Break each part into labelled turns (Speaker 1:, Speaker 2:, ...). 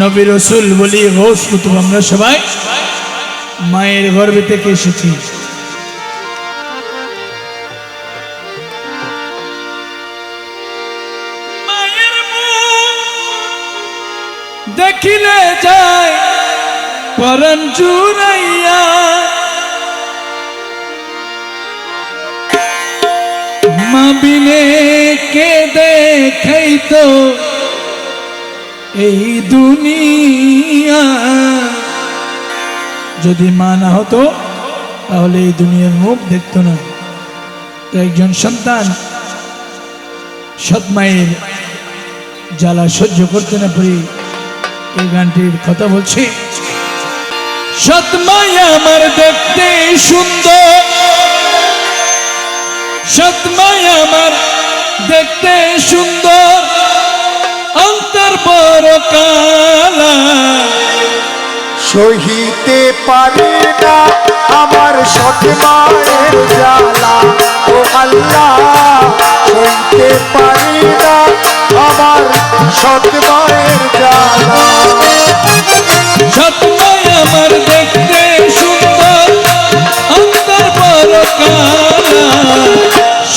Speaker 1: নবী রসুল বলি ঘোষ কুতুব আমরা সবাই মায়ের গর্ভে থেকে এসেছি। দেখিলে যায় পরন চুরাইয়া মা বিনে কে দেখাই তো এই দুনিয়া? যদি মা না হতো, তাহলে এই দুনিয়ার মুখ দেখতো না। তো একজন সন্তান সৎ মায়ের জ্বালা সহ্য করতে না পারি। এই গানটির কথা বলছি। সৎমাই আমার দেখতে সুন্দর। সৎমাই আমার দেখতে সুন্দর। অন্তর বড় কালা।
Speaker 2: সহিতে পারি না আমার সৎ মায়ের জ্বালা। ও আল্লাহ, সহিতে পারি না আমার সৎ মায়ের জ্বালা।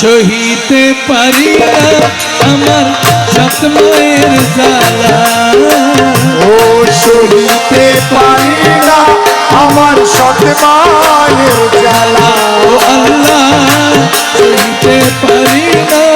Speaker 1: সহিতে পারি না আমার সৎমায়ের জ্বালা।
Speaker 2: ও সহিতে পারি না আমার সৎ মায়ের জ্বালা।
Speaker 1: ও আল্লাহ সইতে পারি না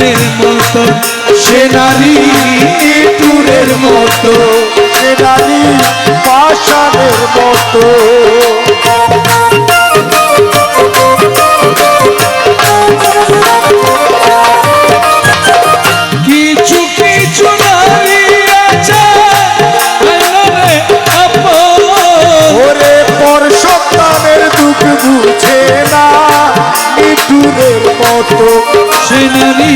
Speaker 1: পাষাণের মতো
Speaker 2: সে নারী টুরের মতো সে নারী পাষাণের মতো। মতো
Speaker 1: সে নারী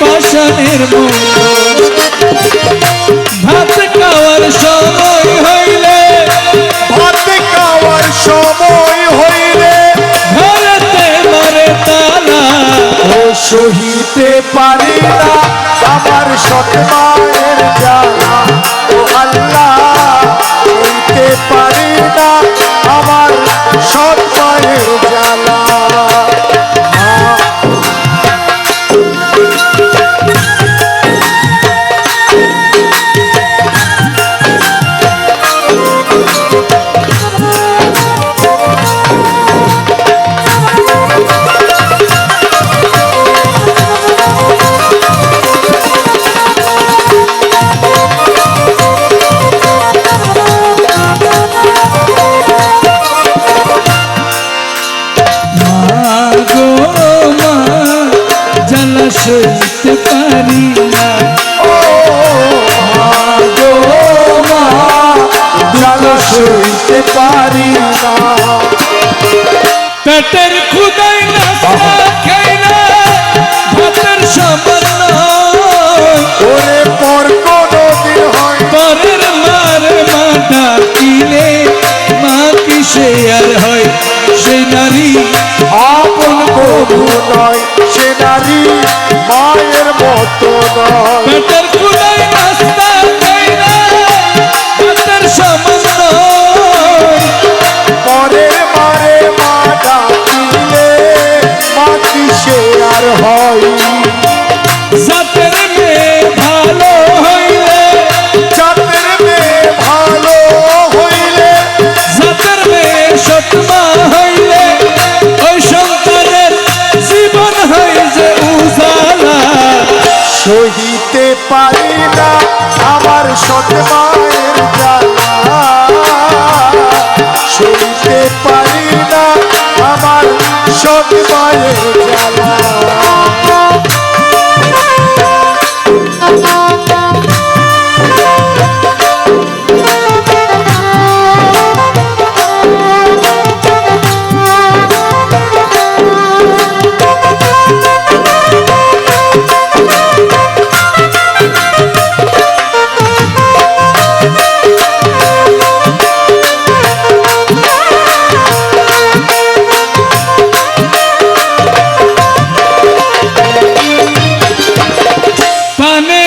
Speaker 1: পাষাণের মতো। সইতে পারি না
Speaker 2: আমার সৎ মায়ের জ্বালা পারি না আমার সৎ মায়ের জ্বালা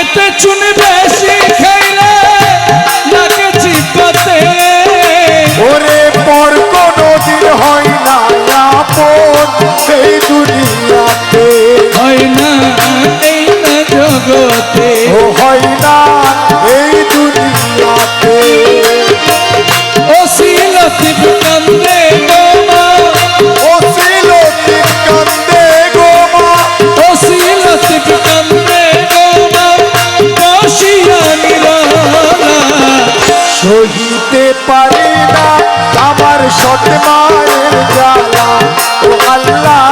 Speaker 1: পানেতে চুন বেশি খাইলে লাগে চিপতে
Speaker 2: ওরে পর কোনো হয় না আপন এই দুনিয়াতে।
Speaker 1: হয় না এই জগতে।
Speaker 2: ও হয় না সৎ মায়ের জ্বালা ও আল্লাহ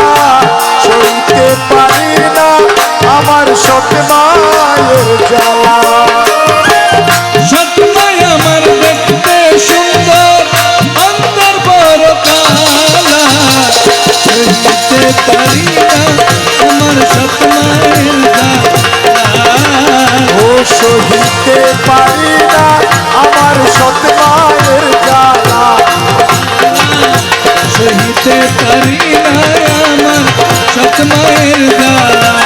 Speaker 2: সহিতে পারি না আমার সৎ মায়ের জ্বালা।
Speaker 1: সত্যই আমার দেখতে সুন্দর অন্তর বড় কালা। সইতে পারি না আমার সতমায়ের জ্বালা।
Speaker 2: ও সহিতে পারি না আমার সৎ
Speaker 1: ভুলতে পারি না আমার দাদা